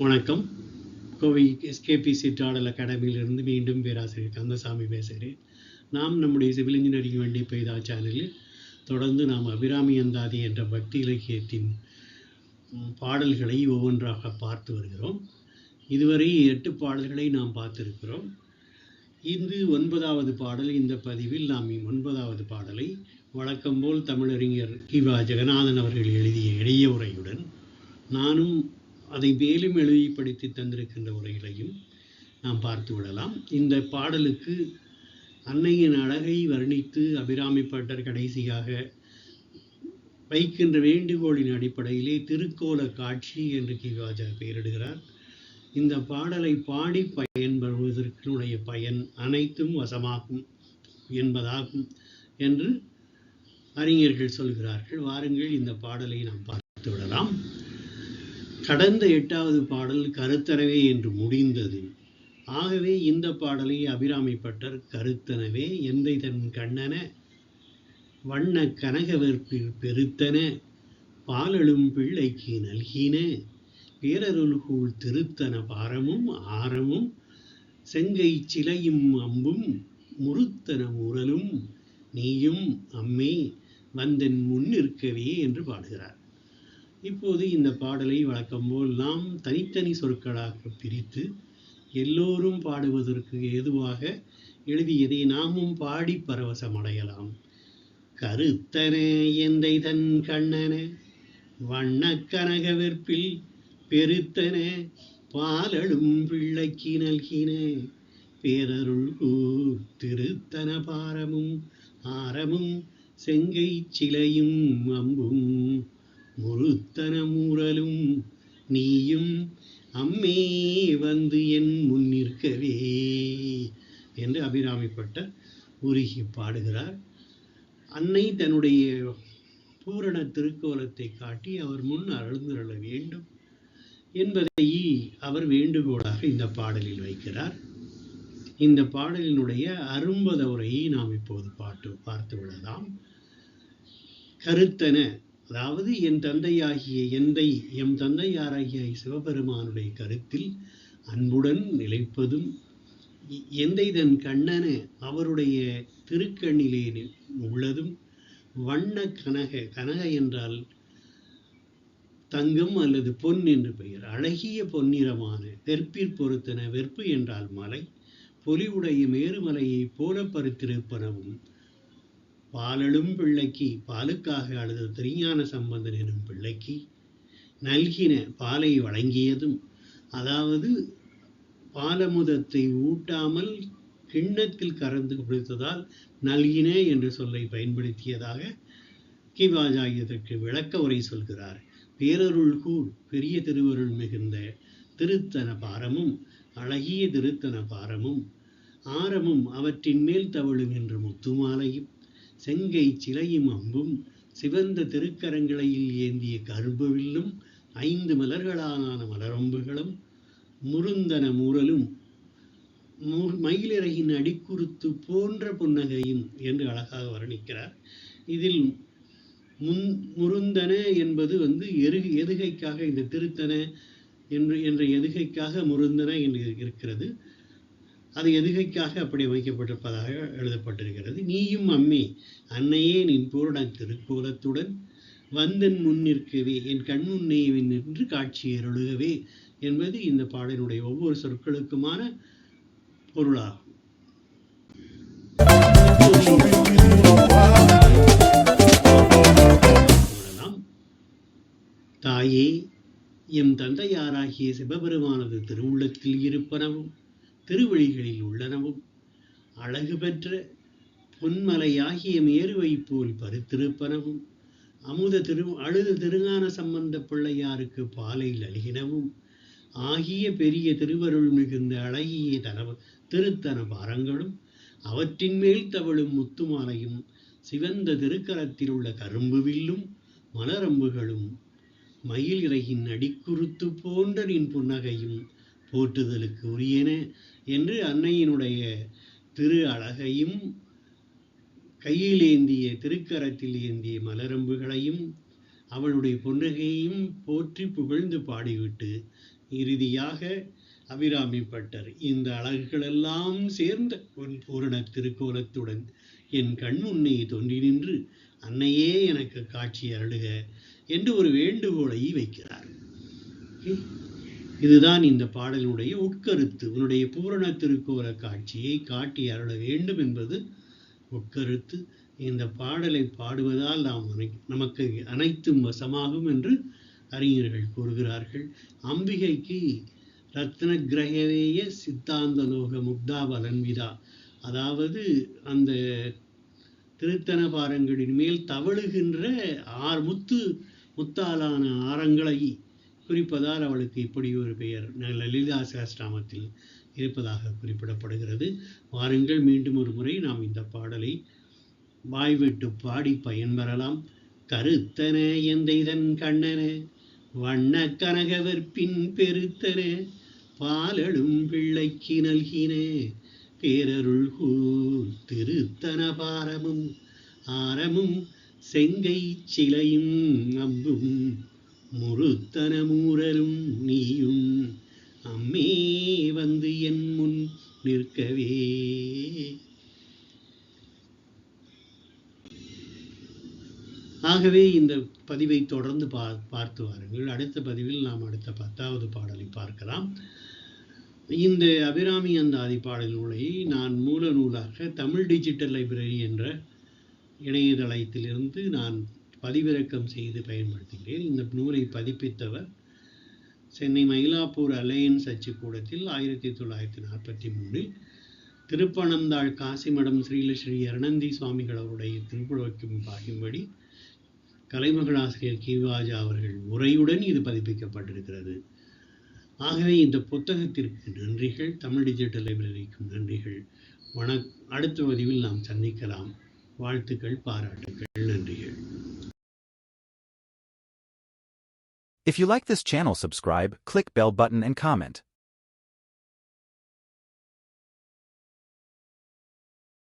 வணக்கம். கோவை எஸ்கேபி சிற்றாடல் அகாடமியிலிருந்து மீண்டும் பேராசிரியர் கந்தசாமி பேசுகிறேன். நாம் நம்முடைய சிவில் இன்ஜினியரிங் வண்டி பெய்தா சேனலில் தொடர்ந்து நாம் அபிராமி அந்தாதி என்ற பக்தி இலக்கியத்தின் பாடல்களை ஒவ்வொன்றாக பார்த்து வருகிறோம். இதுவரை எட்டு பாடல்களை நாம் பார்த்திருக்கிறோம். இது ஒன்பதாவது பாடல் இந்த பதிவில் நாம் ஒன்பதாவது பாடலை வழக்கம்போல் தமிழறிஞர் கிவா ஜெகநாதன் அவர்கள் எழுதிய இடைய உரையுடன் நானும் அதை மேலும் எழுதிப்படுத்தி தந்திருக்கின்ற உரைகளையும் நாம் பார்த்து விடலாம். இந்த பாடலுக்கு அன்னையின் அழகை வர்ணித்து அபிராமி பாட்டர் கடைசியாக வைக்கின்ற வேண்டுகோளின் அடிப்படையிலே திருக்கோல காட்சி என்று கிவாஜா பெயரிடுகிறார். இந்த பாடலை பாடி பயன்பெறுவதற்குடைய பயன் அனைத்தும் வசமாகும் என்பதாகும் என்று அறிஞர்கள் சொல்கிறார்கள். வாருங்கள் இந்த பாடலை நாம் பார்த்து விடலாம். கடந்த எட்டாவது பாடல் கருத்தரவே என்று முடிந்தது. ஆகவே இந்த பாடலை அபிராமி பட்டர் கருத்தனவே எந்தை தன் கண்ணன வண்ண கனகவெற்பில் பெருத்தன பாலழும் பிள்ளைக்கு நல்கின பேரருள்கூழ் திருத்தன பாரமும் ஆரமும் செங்கை சிலையும் அம்பும் முறுத்தன முரலும் நீயும் அம்மே வந்தன் முன்னிற்கவே என்று பாடுகிறார். இப்போது இந்த பாடலை வழக்கம்போல் நாம் தனித்தனி சொற்களாக பிரித்து எல்லோரும் பாடுவதற்கு ஏதுவாக எழுதியதை நாமும் பாடி பரவசமடையலாம். கருத்தனே எந்தை தன் கண்ணனே வண்ணக் கனகவெற்பில் பெருத்தனே பாலழும் பிள்ளைக்கு நல்கின பேரருள் திருத்தன பாரமும் ஆரமும் செங்கை சிலையும் அம்பும் முறுத்தன நீயும் அம்மே வந்து என் முன்னிற்கவே என்று அபிராமிப்பட்ட உருகி பாடுகிறார். அன்னை தன்னுடைய பூரண திருக்கோலத்தை காட்டி அவர் முன் அருள்ந்திரள வேண்டும் என்பதை அவர் வேண்டுகோளாக இந்த பாடலில் வைக்கிறார். இந்த பாடலினுடைய அரும்பத உரையை நாம் இப்போது பாட்டு பார்த்து விடலாம். கருத்தன அதாவது என் தந்தையாகிய எந்தை எம் தந்தையாராகிய சிவபெருமானுடைய கருத்தில் அன்புடன் நிலைப்பதும் எந்தை தன் கண்ணன அவருடைய திருக்கண்ணிலே உள்ளதும் வண்ண கனக கனக என்றால் தங்கம் அல்லது பொன் என்று பெயர். அழகிய பொன்னிறமான வெற்பிற் பொருத்தன வெற்பு என்றால் மலை பொலிவுடைய மேருமலையைப் போல பருத்திருப்பனவும் பாலழும் பிள்ளைக்கு பாலுக்காக அழுத திருஞான சம்பந்தன் எனும் பிள்ளைக்கு நல்கின பாலை வழங்கியதும் அதாவது பாலமுதத்தை ஊட்டாமல் கிண்ணத்தில் கறந்து கொடுத்ததால் நல்கின என்ற சொல்லை பயன்படுத்தியதாக கிவாஜா இதற்கு விளக்க உரை சொல்கிறார். பேரருள் கூழ் பெரிய திருவருள் மிகுந்த திருத்தன பாரமும் அழகிய திருத்தன பாரமும் ஆரமும் அவற்றின் மேல் தவழும் என்ற முத்துமாலையும் செங்கை சிலையும் அம்பும் சிவந்த திருக்கரங்களையில் ஏந்திய கரும்புவில்லும் ஐந்து மலர்களான மலரம்புகளும் முருந்தன மூரலும் மு- மயிலிறகின் அடிக்குறுத்து போன்ற புன்னகையும் என்று அழகாக வர்ணிக்கிறார். இதில் முன் முருந்தன என்பது வந்து எரு எதுகைக்காக இந்த திருத்தன என்று என்ற எதுகைக்காக முருந்தன என்று இருக்கிறது. அது எதுகைக்காக அப்படி வைக்கப்பட்டிருப்பதாக எழுதப்பட்டிருக்கிறது. நீயும் அம்மே அன்னையே நின் பூரண திருக்கோலத்துடன் வந்தன் முன்னிற்கவே என் கண் முன்னே நின்று காட்சி அருளுகவே என்பது இந்த பாடலினுடைய ஒவ்வொரு சொற்களுக்குமான பொருளாகும். தாயே எம் தந்தையாராகிய சிவபெருமானது திருவுள்ளத்தில் இருப்பனவும் திருவழிகளில் உள்ளனவும் அழகு பெற்ற பொன்மலையாகிய மேருவை போல் பருத்திருப்பனவும் அமுத திரு அழுது திருஞான சம்பந்த பிள்ளையாருக்கு பாலை அழுகினவும் ஆகிய பெரிய திருவருள் மிகுந்த அழகிய தனவ திருத்தன பாரங்களும் அவற்றின் மேல் தவழும் முத்துமாலையும் சிவந்த திருக்கரத்தில் உள்ள கரும்பு வில்லும் மலரம்புகளும் மயில் இறகின் அடிக்குறுத்து போன்ற நின் புன்னகையும் போற்றுதலுக்கு உரியன என்று அன்னையினுடைய திரு அழகையும் கையில் ஏந்திய திருக்கரத்தில் ஏந்திய மலரம்புகளையும் அவளுடைய பொன்னகையையும் போற்றி புகழ்ந்து பாடிவிட்டு இறுதியாக அபிராமிப்பட்டர் இந்த அழகுகளெல்லாம் சேர்ந்த உன் பூரண திருக்கோலத்துடன் என் கண் முன்னே தோன்றி நின்று அன்னையே எனக்கு காட்சி அருளுக என்று ஒரு வேண்டுகோளை வைக்கிறார் Okay? இதுதான் இந்த பாடலினுடைய உட்கருத்து. உன்னுடைய பூரண திருக்கோல காட்சியை காட்டி அருள வேண்டும் என்பது உட்கருத்து. இந்த பாடலை பாடுவதால் நாம் அனை- நமக்கு அனைத்தும் வசமாகும் என்று அறிஞர்கள் கூறுகிறார்கள். அம்பிகைக்கு ரத்ன கிரகவேய சித்தாந்த லோக முக்தா பலன்விதா அதாவது அந்த திருத்தன பாரங்களின் மேல் தவழுகின்ற ஆர் முத்து முத்தாலான ஆரங்களை குறிப்பதால் அவளுக்கு இப்படி ஒரு பெயர். லலிதா சாஸ்திராமத்தில் இருப்பதாக குறிப்பிடப்படுகிறது. வாருங்கள் மீண்டும் ஒரு முறை நாம் இந்த பாடலை வாய்விட்டு பாடி பயன்பெறலாம். கருத்தன எந்தைதன் கண்ணன வண்ண கனகவற்பின் பெருத்தன பாலடும் பிள்ளைக்கு நல்கின பேரருள் கூர் திருத்தன பாரமும் ஆரமும் செங்கை சிலையும் அம்பும் முறுத்தனமூரரும் நீயும் அம்மே வந்து என் முன் நிற்கவே. ஆகவே இந்த பதிவை தொடர்ந்து பா பார்த்து வாருங்கள். அடுத்த பதிவில் நாம் அடுத்த பத்தாவது பாடலை பார்க்கலாம். இந்த அபிராமி அந்த ஆதி பாடல் நூலை நான் மூல நூலாக தமிழ் டிஜிட்டல் லைப்ரரி என்ற இணையதளத்திலிருந்து நான் பதிவிறக்கம் செய்து பயன்படுத்துகிறேன். இந்த நூலை பதிப்பித்தவர் சென்னை மயிலாப்பூர் அலையன்ஸ் அச்சுக்கூடத்தில் ஆயிரத்தி தொள்ளாயிரத்தி நாற்பத்தி மூணில் திருப்பனந்தாள் காசிமடம் ஸ்ரீலஸ்ரீ அருணந்தி சுவாமிகள் அவருடைய திருப்புழக்கம் பாயும்படி கலைமகளாசிரியர் கீவாஜா அவர்கள் உரையுடன் இது பதிப்பிக்கப்பட்டிருக்கிறது. ஆகவே இந்த புத்தகத்திற்கு நன்றிகள் தமிழ் டிஜிட்டல் லைப்ரரிக்கும் நன்றிகள். வணக் அடுத்த பதிவில் நாம் சந்திக்கலாம். வாழ்த்துக்கள் பாராட்டுக்கள் நன்றிகள். If you like this channel subscribe, click bell button and comment.